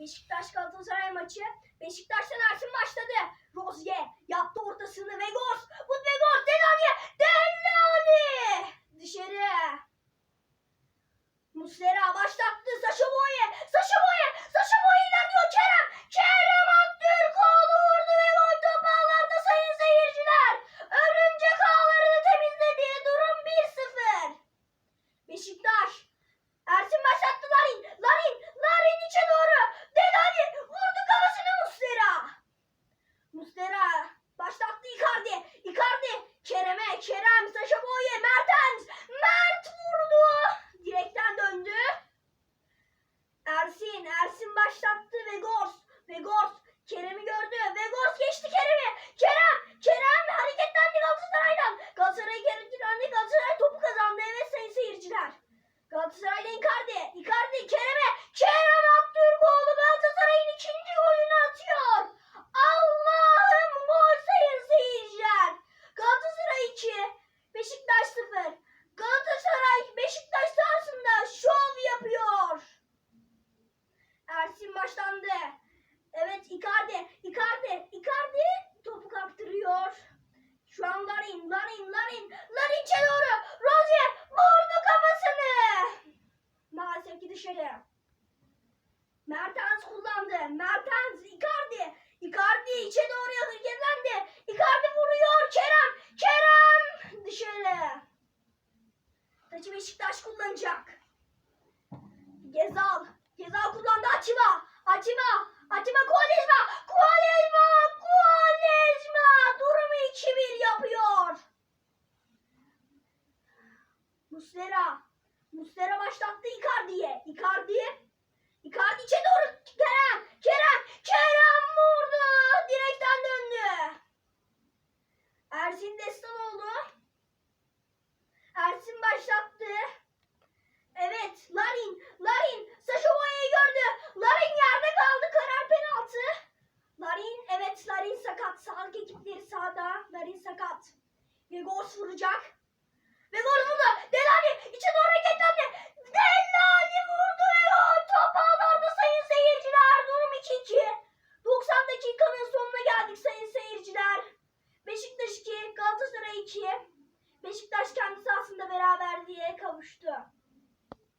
Beşiktaş Galatasaray maçı. Beşiktaş'tan Ersin başladı. Rozier yaptı ortasını Vegors. Bu Vegors Delali. Delali. Dışarı. Muslera başlattı. Saşa Boye. Saşa Boye. Saşa Boye ilerliyor. Kerem. Kerem Aktürkoğlu vurdu ve gol topu ağlarda sayın seyirciler. Örümcek ağlarını temizledi. Durum 1-0. Beşiktaş. Ersin başlattı Larin. Larin. Larin içe doğru. Delali vurdu kafasına Muslera. Muslera başlattı Icardi. Icardi. Kerem'e. Kerem. Saşa Boye. Mertens. Mert vurdu. Direkten döndü. Ersin. Ersin başlattı. Vegors. Vegors. Kerem'i gördü. Vegors geçti Kerem'i. Kerem. Kerem hareketlendi Galatasaray'dan. Galatasaray hareketlendi. Galatasaray topu kazandı. Evet sayın seyirciler. Galatasaray'la Icardi. Icardi Kerem'e. Kerem Aktürkoğlu Galatasaray'ın ikinci golünü atıyor. Allah'ım gol sayın seyirciler. Galatasaray 2. Beşiktaş 0. Galatasaray Beşiktaş sahasında şov yapıyor. Ersin başlandı. Evet Icardi. Icardi. Icardi topu kaptırıyor. Şu an Larin, Larin, Larin, Larin içe doğru. Rozier vurdu kafasını. Maalesef ki dışarı. Mertens kullandı. Mertens, Icardi. Icardi içe doğru hareketlendi. Icardi vuruyor. Kerem, Kerem dışarı. Taçı Beşiktaş kullanacak. Gezal, Gezal kullandı. Açıma, Açıma, Açıma Kovalejma, Kovalejma, Kovalejma. Durumu 2-1 yapıyor. Muslera. Muslera başlattı Icardi'ye. Icardi. Icardi içe doğru. Kerem. Kerem. Kerem vurdu. Direkten döndü. Ersin Destanoğlu. Ersin başlattı. Evet. Larin. Larin. Saşa Boya'yı gördü. Larin yerde kaldı. Karar penaltı. Larin. Evet. Larin sakat. Sağlık ekipleri sağda. Larin sakat. Vegors vuracak. Ve gol vurdu. Delali içe doğru hareketlendi. Delali vurdu ve gol. Top ağlarda sayın seyirciler. Durum 2-2. 90 dakikanın sonuna geldik sayın seyirciler. Beşiktaş 2, Galatasaray 2. Beşiktaş kendi sahasında beraberliğe kavuştu.